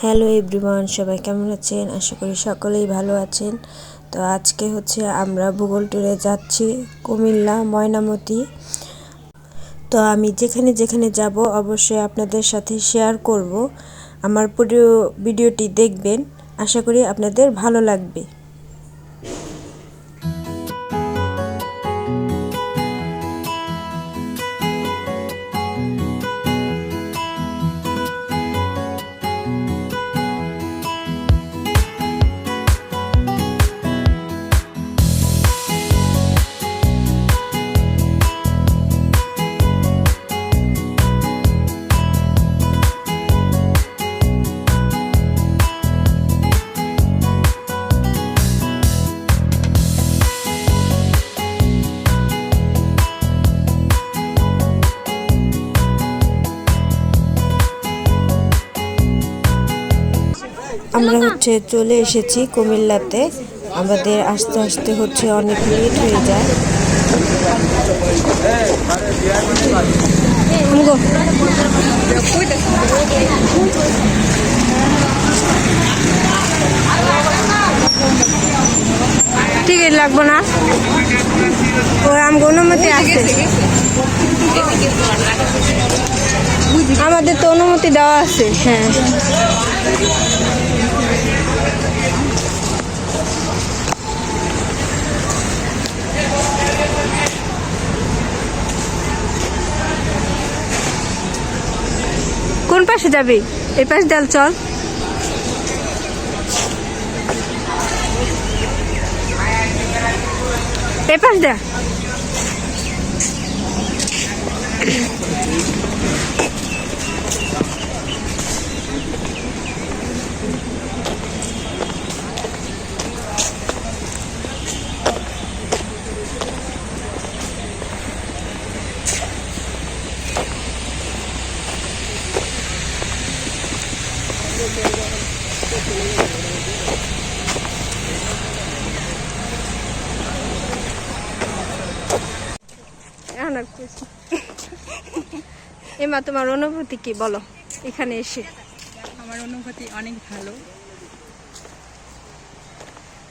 Hello everyone সবাই কেমন আছেন? আশা করি সকলেই ভালো আছেন। তো আজকে হচ্ছে আমরা ভূগোল ট্যুরে যাচ্ছি কুমিল্লা, ময়নামতি। তো আমি যেখানে যেখানে যাব অবশ্যই আপনাদের সাথে শেয়ার করব। আমার পুরো ভিডিওটি দেখবেন। আশা করি আপনাদের ভালো লাগবে। আমরা হচ্ছে চলে এসেছি কুমিল্লাতে। আমাদের আস্তে আস্তে হচ্ছে অনেক লেট হয়ে যায়। টিকিট লাগবো না? ওই আমগো অনুমতি আছে। আমাদের তো অনুমতি দেওয়া আছে হ্যাঁ। পাশে যাবি। এই পাশ ডাল চল। এ পাশ দে এমা তোমার অনুভূতি কি? বলো এখানে এসে। আমার অনুভূতি অনেক ভালো।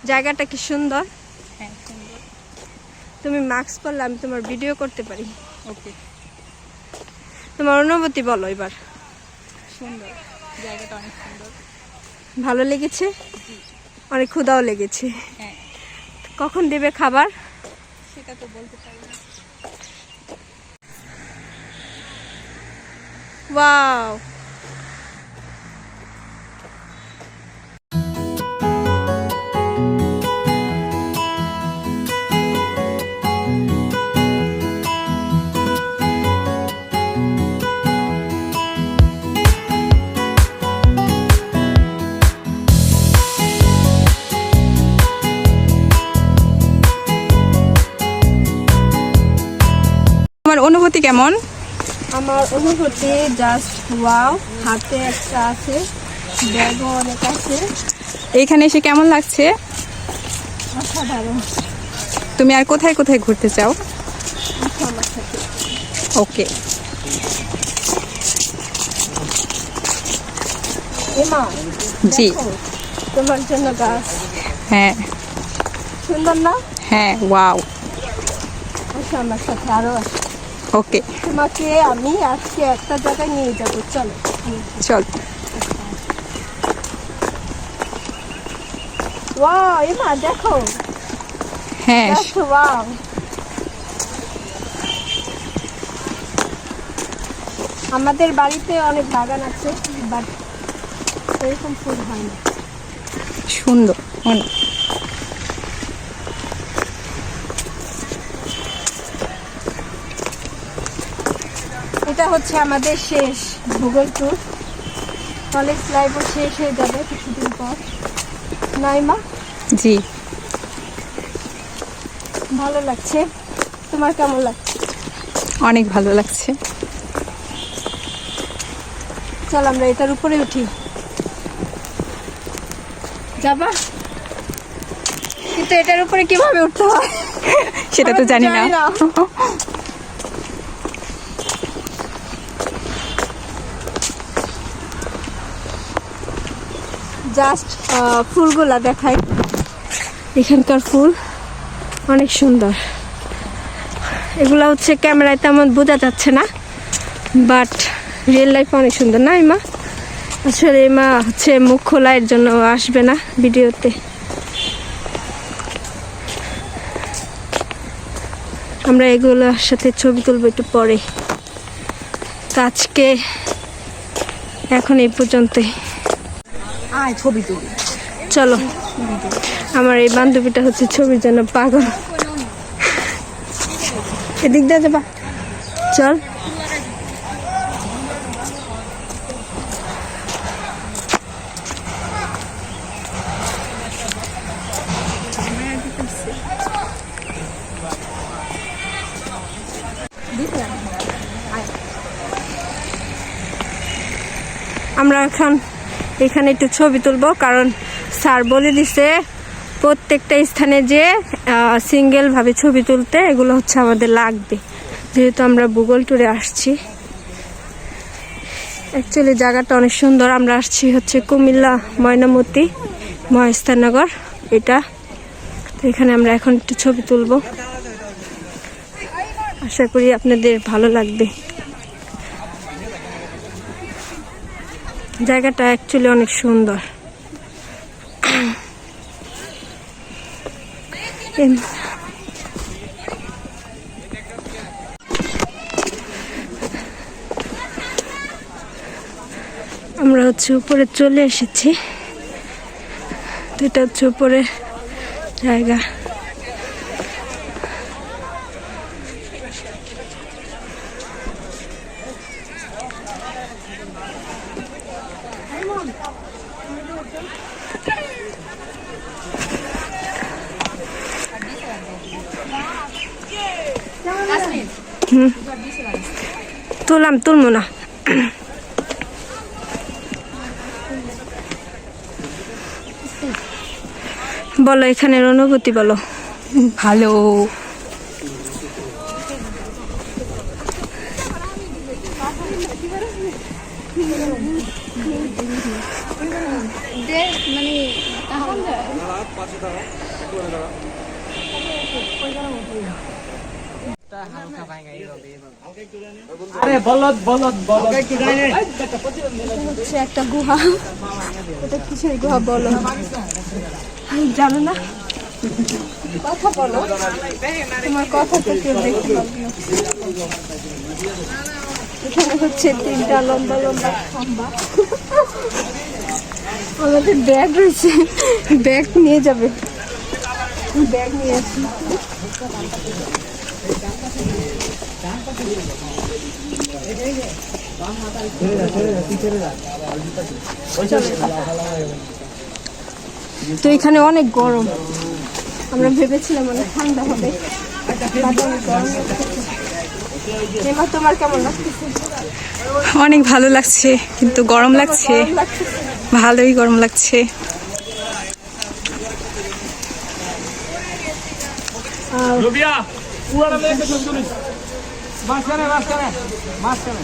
জায়গাটা কি সুন্দর? হ্যাঁ সুন্দর। তুমি মাস্ক পরলে আমি তোমার ভিডিও করতে পারি। ওকে তোমার অনুভূতি বলো এবার। সুন্দর। জায়গাটা অনেক সুন্দর। ভালো লেগেছে? অনেক ক্ষুদাও লেগেছে। হ্যাঁ। কখন দেবে খাবার? সেটা তো বলতে পারি ওয়াও অনুভূতি কেমন? আমার অনুভূতি জাস্ট ওয়াও হাতে একটা আছে ব্যাগও অনেক আছে। এইখানে এসে কেমন লাগছে? অসাধারণ। তুমি আর কোথায় কোথায় ঘুরতে চাও? ওকে। জি। তোমার জন্য গাছ। হ্যাঁ। সুন্দর না? হ্যাঁ ওয়াও আসো আমার সাথে আরও আসো। ওকে। তোমাকে আমি আজকে একটা জায়গায় নিয়ে যাব চলো। চল। ওয়াও এমা দেখো। হ্যাঁ। ওয়াও। আমাদের বাড়িতে অনেক বাগান আছে বাট এরকম ফুল হয় না। সুন্দর অনেক। এটা হচ্ছে আমাদের শেষ ভূগোল ট্যুর কলেজ লাইফও শেষ হয়ে যাবে কিছুদিন পর। নাইমা? জি। ভালো লাগছে? তোমার কেমন লাগছে? অনেক ভালো লাগছে। চল আমরা এটার উপরে উঠি। যাবা? কিন্তু এটার উপরে কীভাবে উঠতে হয়? সেটা তো তো জানি না। জাস্ট ফুলগুলা দেখাই। এখানকার ফুল অনেক সুন্দর। এগুলো হচ্ছে ক্যামেরায় তেমন বোঝা যাচ্ছে না, বাট রিয়েল লাইফ অনেক সুন্দর। না মা আসলে মা হচ্ছে মুখ খোলা এর জন্য আসবে না ভিডিওতে। আমরা এগুলোর সাথে ছবি তুলবো একটু পরে। আজকে এখন এই পর্যন্তই। আয় ছবি তুলি। চলো। আমার এই বান্ধবীটা হচ্ছে ছবির জন্য পাগল। এদিক দিয়ে যাবা। চল। আমরা এখন এখানে একটু ছবি তুলবো, কারণ স্যার বলে দিছে প্রত্যেকটা স্থানে যে সিঙ্গেল ভাবে ছবি তুলতে এগুলো হচ্ছে আমাদের লাগবে। যেহেতু আমরা ভূগোল ট্যুরে আসছি। অ্যাকচুয়ালি জায়গাটা অনেক সুন্দর। আমরা আসছি হচ্ছে কুমিল্লা, ময়নামতি মহেস্তানগর এটা। তো এখানে আমরা এখন একটু ছবি তুলব। আশা করি আপনাদের ভালো লাগবে। জায়গাটা অ্যাকচুয়ালি অনেক সুন্দর। আমরা হচ্ছে উপরে চলে এসেছি। এটা হচ্ছে উপরে জায়গা। তুললাম তুলবো না। বলো এখানের অনুভূতি বলো। ভালো। হচ্ছে একটা গুহা। এটা কিসের গুহা বলো? আমি জানো না। কথা বলো। তোমার কথা তো কেউ দেখতে পাবে এখানে হচ্ছে তিনটা লম্বা লম্বা খাম্বা। আমাদের ব্যাগ রয়েছে। ব্যাগ নিয়ে যাবে। ব্যাগ নিয়ে আসি। তো এখানে অনেক গরম। আমরা ভেবেছিলাম অনেক ঠান্ডা হবে। অনেক গরম লাগতেছে। এবার তোমার কেমন লাগতেছে অনেক ভালো লাগছে কিন্তু গরম লাগছে। ভালোই গরম লাগছে। রবিয়া মাঝখানে মাঝখানে মাঝখানে।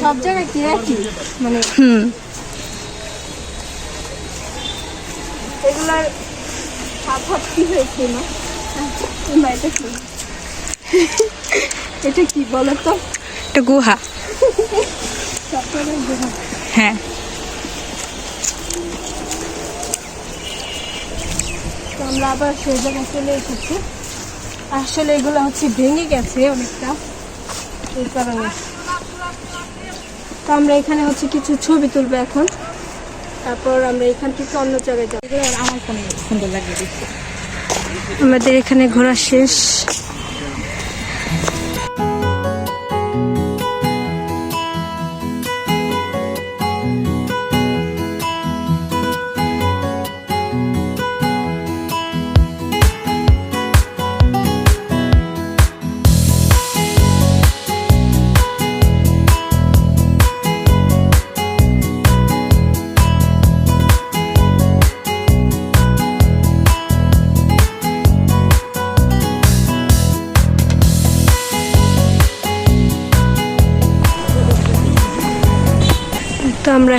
সব জায়গায় কি একই মানে হুম। এগুলার হাত হাত কি হয়েছে না? এটা কি? এটা কি বলো তো একটা গুহা। সব জায়গায় গুহা। হ্যাঁ। আমরা আবার সেই জায়গায় চলে এসেছি। আসলে এগুলো হচ্ছে ভেঙে গেছে অনেকটা এই কারণে। তো আমরা এখানে হচ্ছে কিছু ছবি তুলবো এখন। তারপর আমরা এখান থেকে অন্য জায়গায় যাব। আমার সুন্দর লাগে আমাদের এখানে ঘোরা শেষ।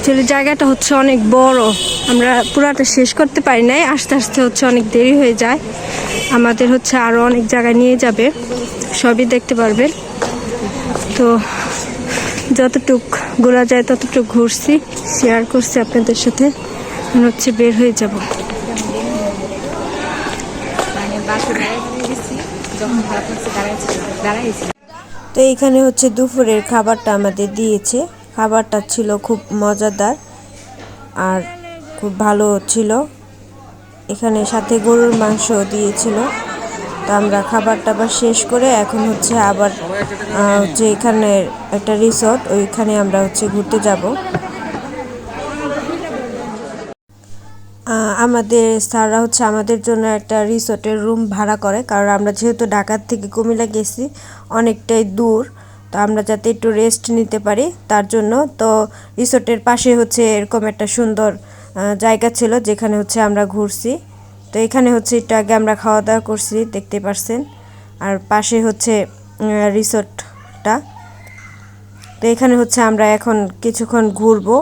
আসলে জায়গাটা হচ্ছে অনেক বড়। আমরা পুরাটা শেষ করতে পারি নাই, আস্তে আস্তে হচ্ছে অনেক দেরি হয়ে যায়। আমাদের হচ্ছে আরও অনেক জায়গায় নিয়ে যাবে, সবই দেখতে পারবেন। তো যতটুক ঘোরা যায় ততটুক ঘুরছি শেয়ার করছি আপনাদের সাথে, আমরা হচ্ছে বের হয়ে যাব। তো এইখানে হচ্ছে দুপুরের খাবারটা আমাদের দিয়েছে। খাবারটা ছিল খুব মজাদার আর খুব ভালো ছিল। এখানে সাথে গরুর মাংস দিয়েছিল। তো আমরা খাবার টাবার শেষ করে এখন হচ্ছে আবার হচ্ছে এখানে একটা রিসর্ট ওইখানে আমরা হচ্ছে ঘুরতে যাব। আমাদের স্যাররা হচ্ছে আমাদের জন্য একটা রিসোর্টের রুম ভাড়া করে, কারণ আমরা যেহেতু ঢাকার থেকে কুমিল্লা গেছি, অনেকটাই দূর। তো আমরা যাতে একটু রেস্ট নিতে পারি, তার জন্য তো রিসোর্টের পাশে হচ্ছে এরকম একটা সুন্দর জায়গা ছিল যেখানে হচ্ছে আমরা ঘুরছি। তো এখানে হচ্ছে একটু আগে আমরা খাওয়া দাওয়া করছি, দেখতে পারছেন। আর পাশে হচ্ছে রিসোর্টটা তো এখানে হচ্ছে আমরা এখন কিছুক্ষণ ঘুরবো।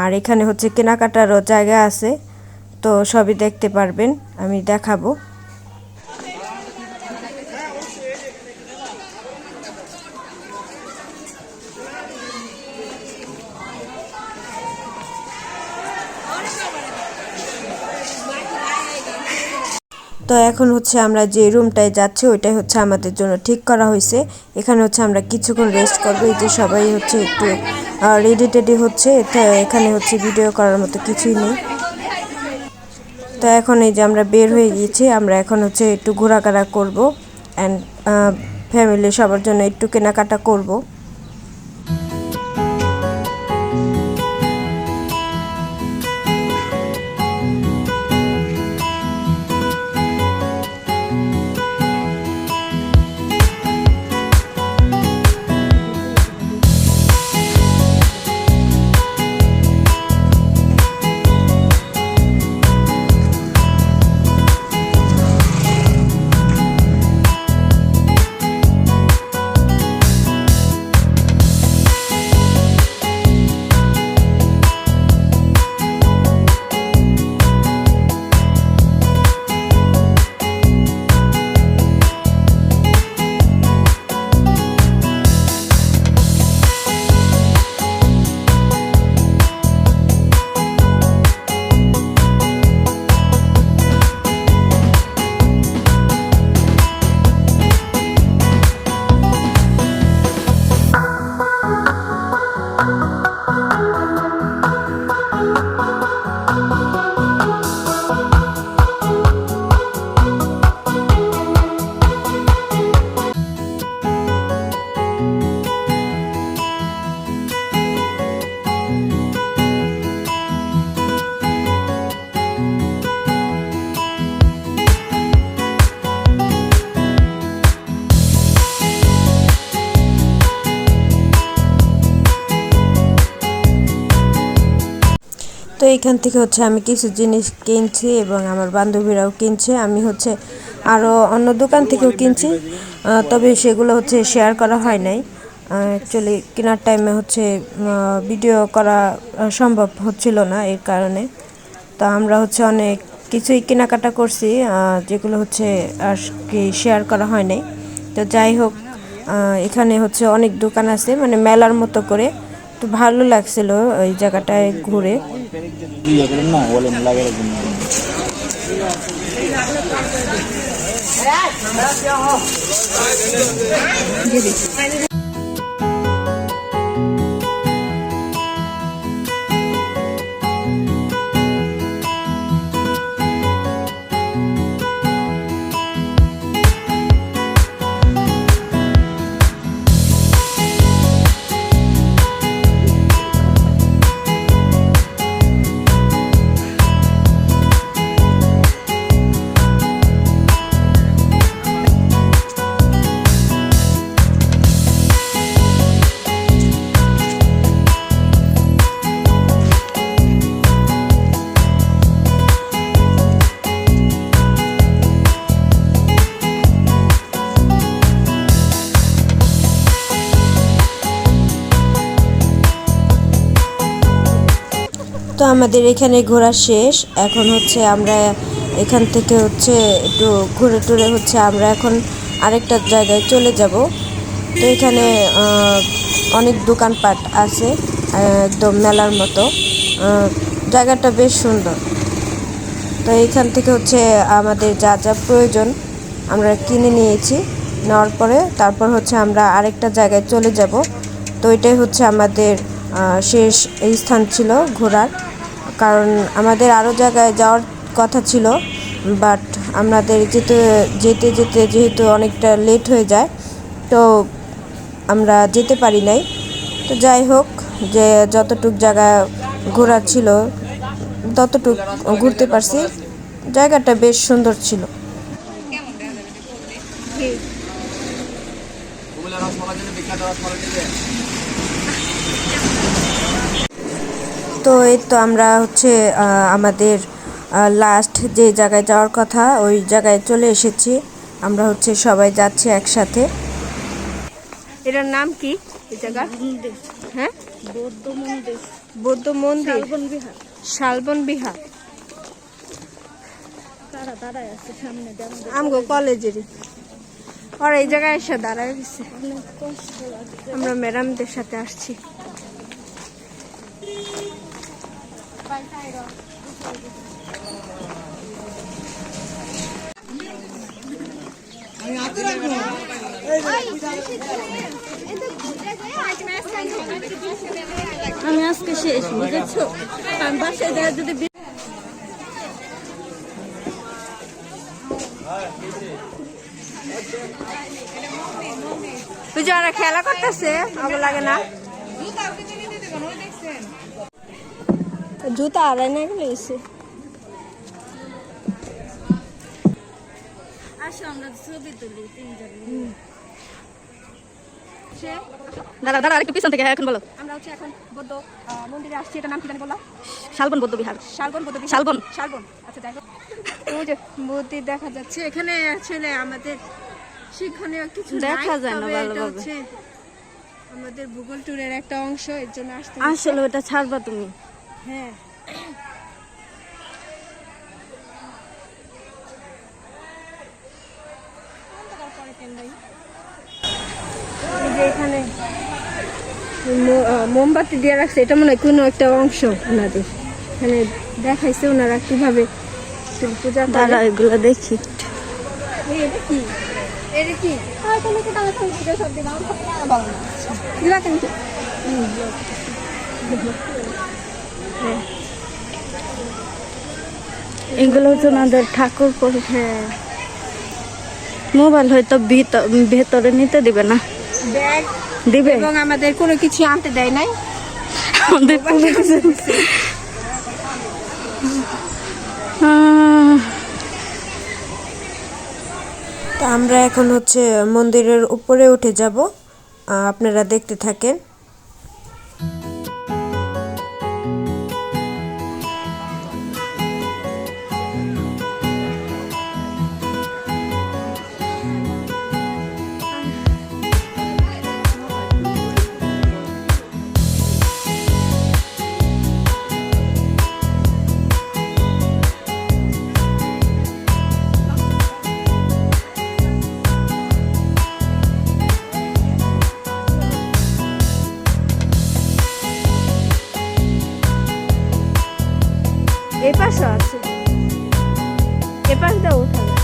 আর এখানে হচ্ছে কেনাকাটারও জায়গা আছে, তো সবই দেখতে পারবেন, আমি দেখাবো। তো এখন হচ্ছে আমরা যে রুমটায় যাচ্ছি, ওইটাই হচ্ছে আমাদের জন্য ঠিক করা হয়েছে। এখানে হচ্ছে আমরা কিছুক্ষণ রেস্ট করব। এই যে সবাই হচ্ছে একটু রেডি টেডি হচ্ছে। এখানে হচ্ছে ভিডিও করার মতো কিছুই নেই। তো এখন এই যে আমরা বের হয়ে গিয়েছি, আমরা এখন হচ্ছে একটু ঘোরাঘেরা করব। অ্যান্ড ফ্যামিলি সবার জন্য একটু কেনাকাটা করব। এইখান থেকে হচ্ছে আমি কিছু জিনিস কিনছি এবং আমার বান্ধবীরাও কিনছে। আমি হচ্ছে আরও অন্য দোকান থেকেও কিনছি। তবে সেগুলো হচ্ছে শেয়ার করা হয় নাই। অ্যাকচুয়ালি কেনার টাইমে হচ্ছে ভিডিও করা সম্ভব হচ্ছিল না এর কারণে। তো আমরা হচ্ছে অনেক কিছুই কেনাকাটা করছি যেগুলো হচ্ছে আর কি শেয়ার করা হয় নাই। তো যাই হোক এখানে হচ্ছে অনেক দোকান আছে মানে মেলার মতো করে। তো ভালো লাগছিল ওই জায়গাটায় ঘুরে। না আমাদের এখানে ঘোরা শেষ। এখন হচ্ছে আমরা এখান থেকে হচ্ছে একটু ঘুরে টুরে হচ্ছে আমরা এখন আরেকটা জায়গায় চলে যাব। তো এখানে অনেক দোকানপাট আছে, একদম মেলার মতো। জায়গাটা বেশ সুন্দর। তো এইখান থেকে হচ্ছে আমাদের যা যা প্রয়োজন আমরা কিনে নিয়েছি, নেওয়ার পরে তারপর হচ্ছে আমরা আরেকটা জায়গায় চলে যাব। তো এটাই হচ্ছে আমাদের শেষ এই স্থান ছিল ঘোরার। কারণ আমাদের আরও জায়গায় যাওয়ার কথা ছিল বাট আমাদের যেতে যেতে যেতে যেহেতু অনেকটা লেট হয়ে যায়, তো আমরা যেতে পারি নাই। তো যাই হোক, যে যতটুক জায়গা ঘোরার ছিল, ততটুক ঘুরতে পারছি। জায়গাটা বেশ সুন্দর ছিল। তো এই তো আমরা হচ্ছে আমাদের লাস্ট যে জায়গায় যাওয়ার কথা ওই জায়গায় চলে এসেছি। আমরা হচ্ছে সবাই যাচ্ছি একসাথে। এটার নাম কি? এই জায়গা? হ্যাঁ? বৌদ্ধ মন্দির। বৌদ্ধ মন্দির শালবন বিহার। শালবন বিহার আমগো কলেজেরই। আর এই জায়গায় এসে দাঁড়ায় গেছে আমরা ম্যাডামদের সাথে আসছি। আমি আজকে শেষ। বুঝেছ আমি বাসায় যারা যদি তুই যারা খেলা করতেছে ভালো লাগে না। জুতা আর না গেলে এসে। পিছন থেকে হ্যাঁ এখন বলো। আমরা হচ্ছে এখন বৌদ্ধ মন্দিরে আসছি এটা নাম কি জানি বললাম শালবন বৌদ্ধ বিহার। শালবন বৌদ্ধ বিহার। শালবন। শালবন। আচ্ছা ওই যে মন্দির দেখা যাচ্ছে এখানে আসলে আমাদের শিক্ষণীয় কিছু দেখা যায় না ভালোভাবে। আমাদের ভূগোল ট্যুরের একটা অংশ এর জন্য আসতে আসলে ওটা ছাড়বা তুমি। হ্যাঁ। এই যে এখানে মোমবাতি দিয়ে রাখছে। এটা মনে হয় কোনো একটা অংশ ওনাদের। এখানে দেখাইছে ওনারা কীভাবে পূজা। দাঁড়া এগুলো দেখি। এটা কি? এটা কি? দিবা? কেন? এগুলো হচ্ছে ওনাদের ঠাকুর করে হ্যাঁ। মোবাইল হয়তো ভিত- ভেতরে নিতে দিবে না। দিবে? এবং আমাদের কোনো কিছু আনতে দেয় নাই। আমাদের কোনো কিছু- তো আমরা এখন হচ্ছে মন্দিরের উপরে উঠে যাব। আপনারা দেখতে থাকেন। এই পাশে আছে। এপাশটা উঠাবে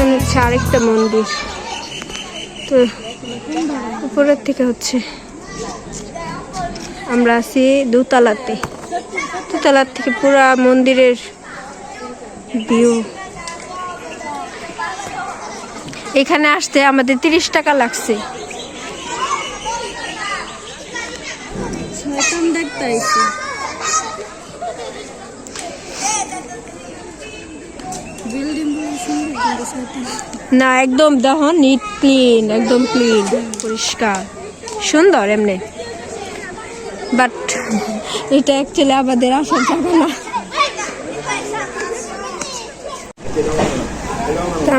এখানে হচ্ছে আরেকটা মন্দির। তো উপরের থেকে হচ্ছে। আমরা আছি দোতলাতে। দোতলার থেকে পুরা মন্দিরের ভিউ। এখানে আসতে আমাদের তিরিশ টাকা লাগছে। দেখতে আইছি বিল্ডিংগুলো সুন্দর কিন্তু শয়তান না, একদম দেখো নিট ক্লিন একদম ক্লিন পরিষ্কার। সুন্দর এমনি। বাট এটা অ্যাকচুয়ালি আমাদের আসার জায়গা না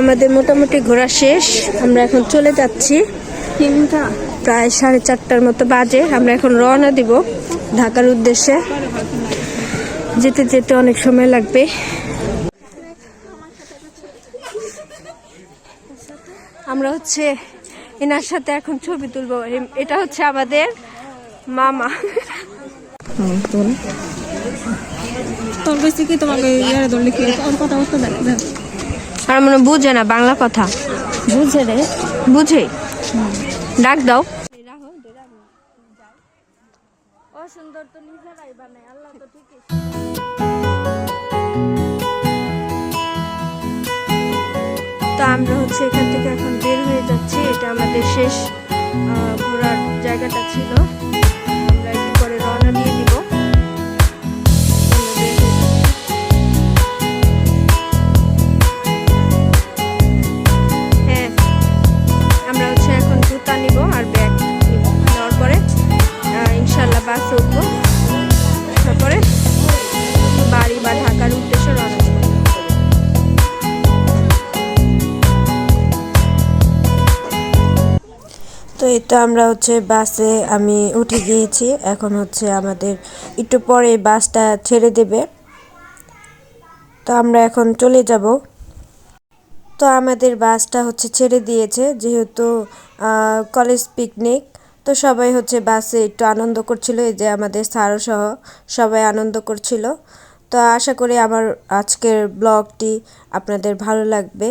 আমাদের মোটামুটি ঘোরা শেষ। আমরা এখন চলে যাচ্ছি। তিনটা প্রায় সাড়ে চারটার মতো বাজে। আমরা এখন রওনা দিব ঢাকার উদ্দেশ্যে। যেতে যেতে অনেক সময় লাগবে। আমরা হচ্ছে এনার সাথে এখন ছবি তুলবো। এটা হচ্ছে আমাদের মামা। তোর? কি তোমাকে ইয়ারে ধরলে কি ওর কথা বলতে দেখ দেখ। আর মনে বুঝে না বাংলা কথা। বুঝছে রে। বুঝে? ডাক দাও। অসুন্দর তো নিজেরাই বানায় আল্লাহ তো ঠিকই। তো আমরা হচ্ছে এখান থেকে এখন বের হয়ে যাচ্ছি। এটা আমাদের শেষ ঘোরার জায়গাটা ছিল। তো আমরা হচ্ছে বাসে আমি উঠে গিয়েছি। এখন হচ্ছে আমাদের একটু পরে বাসটা ছেড়ে দেবে। তো আমরা এখন চলে যাব। তো আমাদের বাসটা হচ্ছে ছেড়ে দিয়েছে, যেহেতু কলেজ পিকনিক তো সবাই হচ্ছে বাসে একটু আনন্দ করছিল, এই যে আমাদের স্যারও সহ সবাই আনন্দ করছিল। তো আশা করি আমার আজকের ব্লগটি আপনাদের ভালো লাগবে।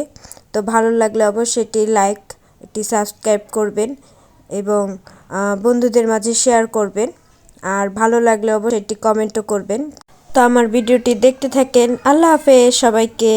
তো ভালো লাগলে অবশ্যই একটি লাইক একটি সাবস্ক্রাইব করবেন। এবং বন্ধুদের মাঝে শেয়ার করবেন। আর ভালো লাগলে অবশ্যই একটি কমেন্টও করবেন। তো আমার ভিডিওটি দেখতে থাকেন। আল্লাহ হাফেজ, সবাইকে।